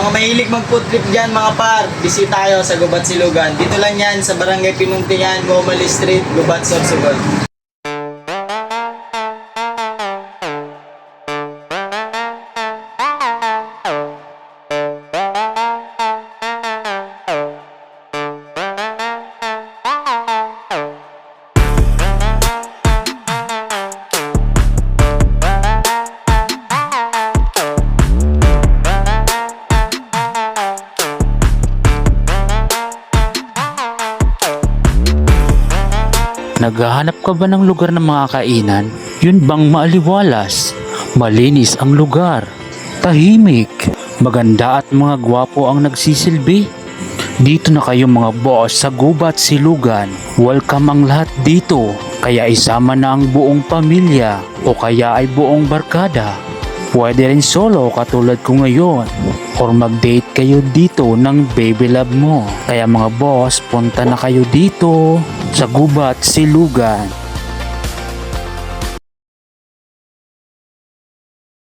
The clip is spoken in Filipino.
mga mahilig mag-food trip dyan mga par, bisita tayo sa Gubat Silugan. Dito lang yan sa Barangay Pinuntingan, Gomali Street, Gubat, Sorsogon. Naghahanap ka ba ng lugar ng mga kainan? Yun bang maaliwalas? Malinis ang lugar. Tahimik. Maganda at mga gwapo ang nagsisilbi. Dito na kayo mga boss sa Gubat Silugan. Welcome ang lahat dito. Kaya isama na ang buong pamilya o kaya ay buong barkada. Pwede rin solo katulad ko ngayon. Or mag-date kayo dito ng baby love mo. Kaya mga boss, punta na kayo dito sa Gubat Silugan.